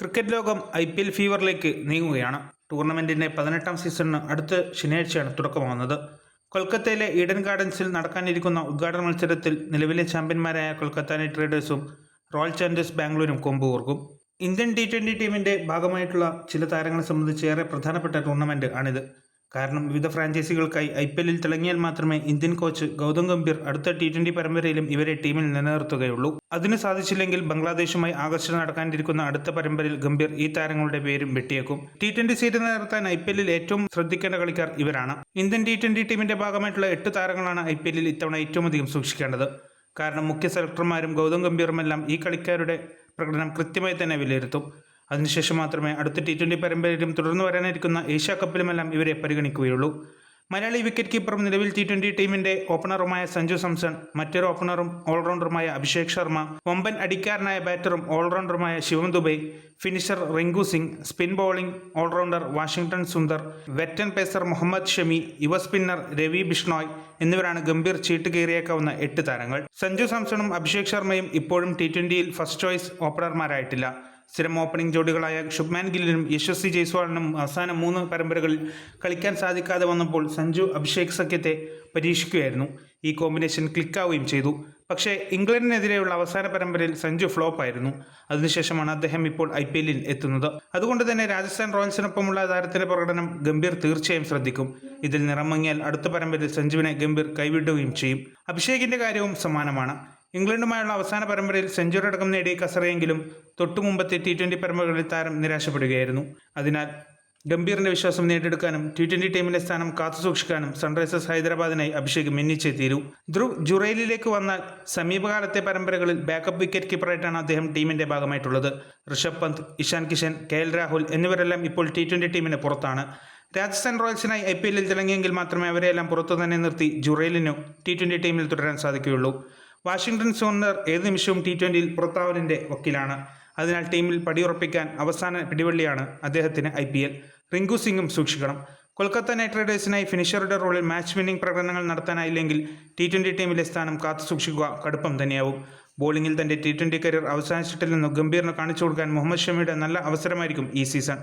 Cricket ലോകം I P L ഫീവറിലേക്ക് നീങ്ങുകയാണ്. ടൂർണമെന്റിന്റെ പതിനെട്ടാം സീസണിന് അടുത്ത ശനിയാഴ്ചയാണ് തുടക്കമാകുന്നത്. കൊൽക്കത്തയിലെ ഈഡൻ ഗാർഡൻസിൽ നടക്കാനിരിക്കുന്ന ഉദ്ഘാടന മത്സരത്തിൽ നിലവിലെ ചാമ്പ്യന്മാരായ കൊൽക്കത്ത നൈറ്റ് റൈഡേഴ്സും റോയൽ ചാലഞ്ചേഴ്സ് ബാംഗ്ലൂരും കൊമ്പ് കോർക്കും. ഇന്ത്യൻ ടി ട്വന്റി ടീമിന്റെ ഭാഗമായിട്ടുള്ള ചില താരങ്ങളെ സംബന്ധിച്ച് ഏറെ പ്രധാനപ്പെട്ട ടൂർണമെന്റ് ആണിത്. കാരണം വിവിധ ഫ്രാഞ്ചൈസികൾക്കായി ഐ പി എല്ലിൽ തിളങ്ങിയാൽ മാത്രമേ ഇന്ത്യൻ കോച്ച് ഗൗതം ഗംഭീർ അടുത്ത ടി ട്വന്റി പരമ്പരയിലും ഇവരെ ടീമിൽ നിലനിർത്തുകയുള്ളൂ. അതിന് സാധിച്ചില്ലെങ്കിൽ ബംഗ്ലാദേശുമായി ആകർഷണം നടക്കാനിരിക്കുന്ന അടുത്ത പരമ്പരയിൽ ഗംഭീർ ഈ താരങ്ങളുടെ പേരും വെട്ടിയേക്കും. ടി ട്വന്റി സീറ്റ് നിലനിർത്താൻ ഐ പി എല്ലിൽ ഏറ്റവും ശ്രദ്ധിക്കേണ്ട കളിക്കാർ ഇവരാണ്. ഇന്ത്യൻ ടി ട്വന്റി ടീമിന്റെ ഭാഗമായിട്ടുള്ള എട്ട് താരങ്ങളാണ് ഐ പി എല്ലിൽ ഇത്തവണ ഏറ്റവും അധികം സൂക്ഷിക്കേണ്ടത്. കാരണം മുഖ്യ സെലക്ടർമാരും ഗൗതം ഗംഭീറുമെല്ലാം ഈ കളിക്കാരുടെ പ്രകടനം കൃത്യമായി തന്നെ വിലയിരുത്തും. അതിനുശേഷം മാത്രമേ അടുത്ത ടി ട്വന്റി പരമ്പരയിലും തുടർന്ന് വരാനിരിക്കുന്ന ഏഷ്യ കപ്പിലുമെല്ലാം ഇവരെ പരിഗണിക്കുകയുള്ളൂ. മലയാളി വിക്കറ്റ് കീപ്പറും നിലവിൽ ടി ട്വന്റി ടീമിന്റെ ഓപ്പണറുമായ സഞ്ജു സാംസൺ മറ്റൊരു ഓപ്പണറും ഓൾറൗണ്ടറുമായ അഭിഷേക് ശർമ്മ വമ്പൻ അടിക്കാരനായ ബാറ്ററും ഓൾറൗണ്ടറുമായ Shivam Dube finisher Rinku Singh spin bowling allrounder Washington Sundar veteran pacer Mohammed Shami യുവ സ്പിന്നർ രവി ബിഷ്ണോയ് എന്നിവരാണ് ഗംഭീർ ചീട്ട് കയറിയേക്കാവുന്ന എട്ട് താരങ്ങൾ. സഞ്ജു സാംസണും അഭിഷേക് ശർമ്മയും ഇപ്പോഴും ടി ട്വന്റിയിൽ ഫസ്റ്റ് ചോയ്സ് ഓപ്പണർമാരായിട്ടില്ല സ്ഥിരം ഓപ്പണിംഗ് ജോഡികളായ ശുഭ്മാൻ ഗില്ലിനും യശസ്വി ജയ്സ്വാളിനും അവസാന മൂന്ന് പരമ്പരകളിൽ കളിക്കാൻ സാധിക്കാതെ വന്നപ്പോൾ സഞ്ജു അഭിഷേക് സഖ്യത്തെ പരീക്ഷിക്കുകയായിരുന്നു. ഈ കോമ്പിനേഷൻ ക്ലിക്കാവുകയും ചെയ്തു. പക്ഷേ ഇംഗ്ലണ്ടിനെതിരെയുള്ള അവസാന പരമ്പരയിൽ സഞ്ജു ഫ്ലോപ്പ് ആയിരുന്നു അതിനുശേഷമാണ് അദ്ദേഹം ഇപ്പോൾ ഐ പി എല്ലിൽ എത്തുന്നത്. അതുകൊണ്ട് തന്നെ രാജസ്ഥാൻ റോയൽസിനൊപ്പമുള്ള താരത്തിന്റെ പ്രകടനം ഗംഭീർ തീർച്ചയായും ശ്രദ്ധിക്കും. ഇതിൽ നിറമങ്ങിയാൽ അടുത്ത പരമ്പരയിൽ സഞ്ജുവിനെ ഗംഭീർ കൈവിടുകയും ചെയ്യും. അഭിഷേകിന്റെ കാര്യവും സമാനമാണ്. ഇംഗ്ലണ്ടുമായുള്ള അവസാന പരമ്പരയിൽ സെഞ്ചുറി അടക്കം നേടിയ കസറയെങ്കിലും തൊട്ടുമുമ്പത്തെ ടി ട്വന്റി പരമ്പരകളിൽ താരം നിരാശപ്പെടുകയായിരുന്നു. അതിനാൽ ഗംഭീറിന്റെ വിശ്വാസം നേടിയെടുക്കാനും ടി ട്വന്റി ടീമിന്റെ സ്ഥാനം കാത്തുസൂക്ഷിക്കാനും സൺറൈസേഴ്സ് ഹൈദരാബാദിനായി അഭിഷേക് മിന്നിച്ചേ തീരൂ. ധ്രുവ് ജുറൈലിലേക്ക് വന്നാൽ സമീപകാലത്തെ പരമ്പരകളിൽ ബാക്കപ്പ് വിക്കറ്റ് കീപ്പറായിട്ടാണ് അദ്ദേഹം ടീമിന്റെ ഭാഗമായിട്ടുള്ളത്. ഋഷഭ് പന്ത് ഇഷാൻ കിഷൻ കെ എൽ രാഹുൽ എന്നിവരെല്ലാം ഇപ്പോൾ ടി ട്വന്റി ടീമിന് പുറത്താണ്. രാജസ്ഥാൻ റോയൽസിനായി ഐ പി എല്ലിൽ തിളങ്ങിയെങ്കിൽ മാത്രമേ അവരെയെല്ലാം പുറത്തു തന്നെ നിർത്തി ജുറൈലിനു ടി ട്വന്റി ടീമിൽ തുടരാൻ സാധിക്കുകയുള്ളൂ. വാഷിംഗ്ടൺ സോണർ ഏത് നിമിഷവും ടി ട്വന്റിയിൽ പുറത്താവലിന്റെ വക്കീലാണ്. അതിനാൽ ടീമിൽ പടിയുറപ്പിക്കാൻ അവസാന പിടിവള്ളിയാണ് അദ്ദേഹത്തിന് ഐ പി എൽ. റിങ്കു സിംഗും സൂക്ഷിക്കണം. കൊൽക്കത്ത നൈറ്റ് റൈഡേഴ്സിനായി ഫിനിഷറുടെ റോളിൽ മാച്ച് വിന്നിംഗ് പ്രകടനങ്ങൾ നടത്താനായില്ലെങ്കിൽ ടി ട്വന്റി ടീമിലെ സ്ഥാനം കാത്തു സൂക്ഷിക്കുക കടുപ്പം തന്നെയാവും. ബോളിംഗിൽ തന്റെ ടി ട്വന്റി കരിയർ അവസാനിച്ചിട്ടില്ലെന്ന് ഗംഭീറിന് കാണിച്ചു കൊടുക്കാൻ മുഹമ്മദ് ഷമിയുടെ നല്ല അവസരമായിരിക്കും ഈ സീസൺ.